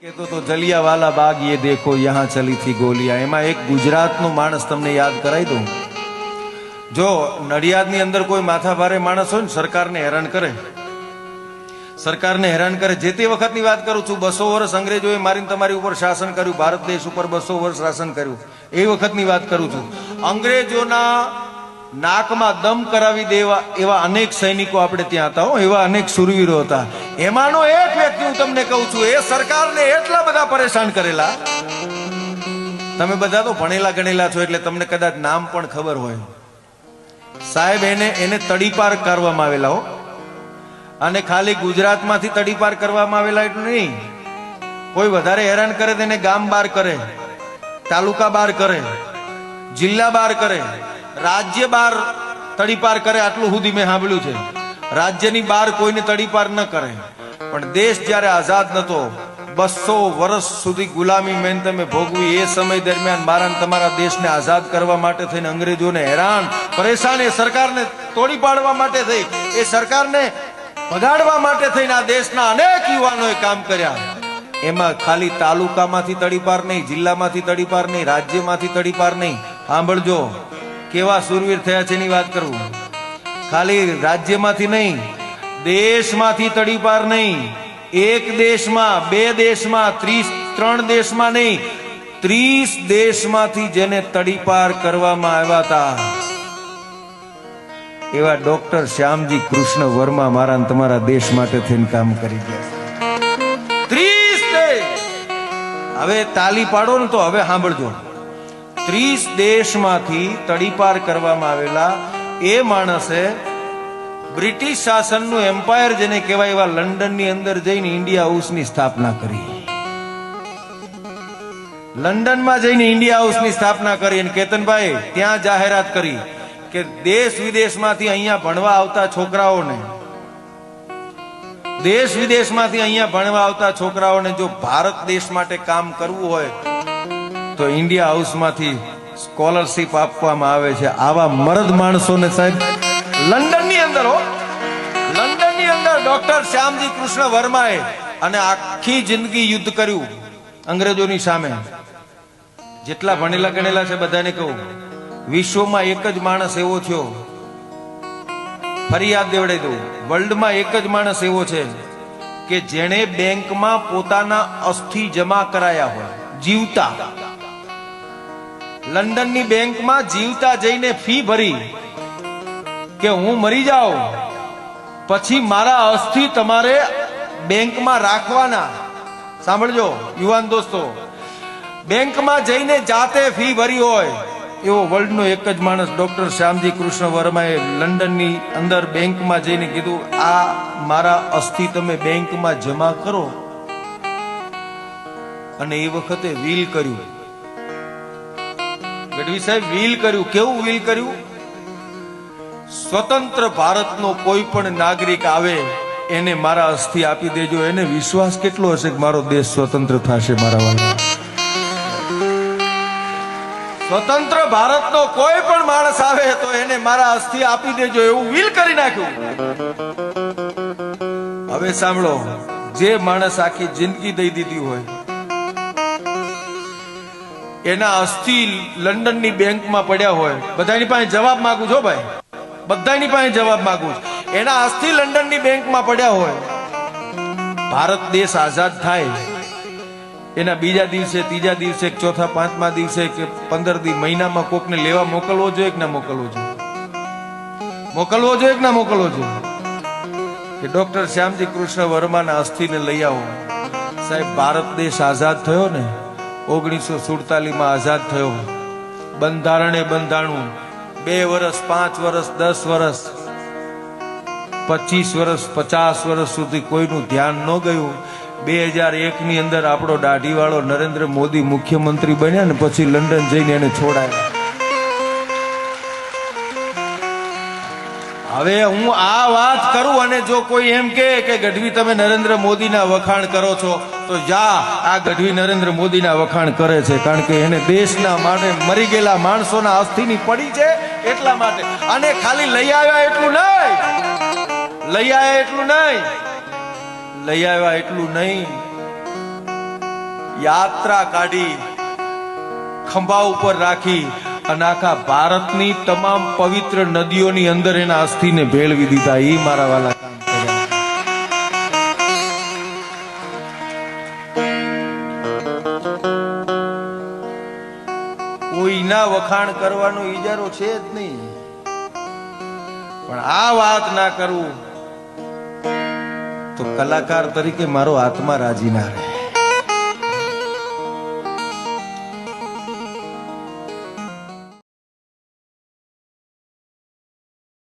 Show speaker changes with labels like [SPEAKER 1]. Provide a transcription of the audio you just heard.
[SPEAKER 1] કહેતો તો, જલિયાવાલા બાગ એ દેખો, યહાં ચલી થી ગોલિયા. એમાં એક ગુજરાતનો માણસ તમને યાદ કરાવી દઉં. જો નડિયાદની અંદર કોઈ માથાભારે માણસ હોય ને, સરકારને હેરાન કરે. સરકારને હેરાન કરે. જે તે વખતની વાત કરું છું, બસો વર્ષ અંગ્રેજોએ મારીને તમારી ઉપર શાસન કર્યું, ભારત દેશ ઉપર બસો વર્ષ શાસન કર્યું. એ વખતની વાત કરું છું. અંગ્રેજોના નાકમાં દમ કરાવી દેવા એવા અનેક સૈનિકો આપણે ત્યાં હતા હો, એવા અનેક સુરવીરો હતા. એમાંનો એક વ્યક્તિ હું તમને કહું છું, એ સરકારને એટલા બધા પરેશાન કરેલા. તમે બધા તો ભણેલા ગણેલા છો એટલે તમને કદાચ નામ પણ ખબર હોય. સાહેબ, એને એને તડીપાર કરવામાં આવેલા હો. અને ખાલી ગુજરાતમાંથી તડીપાર કરવામાં આવેલા એટલું નહીં. કોઈ વધારે હેરાન કરે તેને ગામ બાર કરે, તાલુકા બાર કરે, જિલ્લા બાર કરે. રાજ્ય બાર તડીપાર કરે, આટલું સુધી મેં સાંભળ્યું છે. રાજ્યની બાર કોઈને તડીપાર ન કરે. પણ દેશ જ્યારે આઝાદ નતો, બસો વર્ષ સુધી ગુલામી મેન તમે ભોગવી, એ સમય દરમિયાન મારા તમારા દેશને આઝાદ કરવા માટે થઈને અંગ્રેજોને હેરાન, પરેશાન, એ સરકારને તોડી પાડવા માટે થઈ, એ સરકારને ભગાડવા માટે થઈને આ દેશના અનેક યુવાનોએ કામ કર્યા. એમાં ખાલી તાલુકામાંથી તડીપાર નહીં, જિલ્લામાંથી તડીપાર નહીં, રાજ્યમાંથી તડીપાર નહીં. સાંભળજો કેવા સુરવીર થયા છે એની વાત કરું? ખાલી રાજ્યમાંથી નહીં, દેશમાંથી તડીપાર નહીં, એક દેશમાં, બે દેશમાં, ત્રીસ, ત્રણ દેશમાં નહીં, ત્રીસ દેશમાંથી જેને તડીપાર કરવામાં આવ્યા હતા. એવા ડોક્ટર શ્યામજી કૃષ્ણ વર્મા મારા તમારા દેશ માટે થઈને કામ કરી ગયા ત્રીસ હવે તાલી પાડો ને તો હવે સાંભળજો. ત્રીસ દેશમાંથી તડીપાર કરવામાં આવેલા એ માણસે બ્રિટિશ શાસનનું એમ્પાયર જેને કહેવાય એવા લંડનની અંદર જઈને ઇન્ડિયા હાઉસની સ્થાપના કરી. લંડનમાં જઈને ઇન્ડિયા હાઉસની સ્થાપના કરી અને કેતનભાઈ ત્યાં જાહેરાત કરી કે દેશ વિદેશમાંથી અહીંયા ભણવા આવતા છોકરાઓને, દેશ વિદેશમાંથી અહીંયા ભણવા આવતા છોકરાઓને જો ભારત દેશ માટે કામ કરવું હોય તો ઇન્ડિયા હાઉસમાંથી સ્કોલરશીપ આપવામાં આવે છે. આવા મરદ માણસોને સાહેબ, લંડનની અંદર હો. લંડનની અંદર ડોક્ટર શ્યામજી કૃષ્ણ વર્માએ અને આખી જિંદગી યુદ્ધ કર્યું અંગ્રેજોની સામે. જેટલા ભણેલા ગણેલા છે બધાને કહું, વિશ્વમાં એક જ માણસ એવો થયો. ફરિયાદ દેવડાઈ દઉં વર્લ્ડમાં એક જ માણસ એવો છે કે જેણે બેંકમાં પોતાના અસ્થિ જમા કરાયા હોય, જીવતા. લંડનની બેંકમાં જીવતા જઈને ફી ભરી કે હું મરી જાઉં? પછી મારા અસ્થિ તમારે બેંકમાં રાખવાના. સાંભળજો, યુવાન દોસ્તો. બેંકમાં જઈને જાતે ફી ભરી હોય, એવો વર્લ્ડનો એક જ માણસ ડોક્ટર શ્યામજી કૃષ્ણ વર્માએ લંડનની અંદર બેંકમાં જઈને કીધું, આ મારા અસ્થિ તમે બેંકમાં જમા કરો. અને એ વખતે વીલ કર્યું. ગઢવી સાહેબ વીલ કર્યું, કેવું વીલ કર્યું? સ્વતંત્ર ભારતનો કોઈ પણ નાગરિક આવે, એને મારા અસ્થિ આપી દેજો, એને વિશ્વાસ કેટલો હશે કે મારો દેશ સ્વતંત્ર થશે મારા વાલા? સ્વતંત્ર ભારતનો કોઈ પણ માણસ આવે તો એને મારા અસ્થિ આપી દેજો, એવું વીલ કરી નાખ્યું. હવે સાંભળો, જે માણસ આખી જિંદગી દઈ દીધી હોય એના અસ્થિ લંડનની બેંકમાં પડ્યા હોય. બધાની પાસે જવાબ માંગુ છો ભાઈ. બધાની પાસે જવાબ માંગુ છું. એના અસ્થિ લંડનની બેંકમાં પડ્યા હોય. ભારત દેશ આઝાદ થાય. એના બીજા દિવસે, ત્રીજા દિવસે ચોથા, પાંચમા દિવસે, કે પંદર દી મહિનામાં કોકને લેવા મોકલવો જોઈએ કે ના મોકલવો જોઈએ? મોકલવો જોઈએ કે ના મોકલવો જોઈએ? કે ડોક્ટર શ્યામજી કૃષ્ણ વર્માના અસ્થિને લઈ આવો. સાહેબ, ભારત દેશ આઝાદ થયો ને ઓગણીસો સુડતાલીસમાં આઝાદ થયો બંધારણે બંધાણું, બે વર્ષ પાંચ વર્ષ દસ વર્ષ પચીસ વર્ષ પચાસ વર્ષ સુધી કોઈનું ધ્યાન ન ગયું. બે હજાર એકની અંદર આપણો દાઢીવાળો નરેન્દ્ર મોદી મુખ્યમંત્રી બન્યા ને પછી લંડન જઈને એને છોડાયા. હવે હું આ વાત કરું અને જો કોઈ એમ કે ગઢવી તમે નરેન્દ્ર મોદીના વખાણ કરો છો તો જા, આ ગઢવી નરેન્દ્ર મોદીના વખાણ કરે છે, કારણ કે એને દેશના માટે મરી ગયેલા માણસોના અસ્થિની પડી છે એટલા માટે. અને ખાલી લઈ આવ્યા એટલું નહીં. લઈ આવ્યા એટલું નહીં. લઈ આવ્યા એટલું નહીં. યાત્રા કાઢી, ખંભા ઉપર રાખી અને આખા ભારતની તમામ પવિત્ર નદીઓની અંદર એના અસ્થિને ભેળવી દીધા. એ મારા વાલા કોઈના વખાણ કરવાનો ઈજારો છે જ નહીં. પણ આ વાત ના કરવું તો કલાકાર તરીકે મારો આત્મા રાજી ના રહે.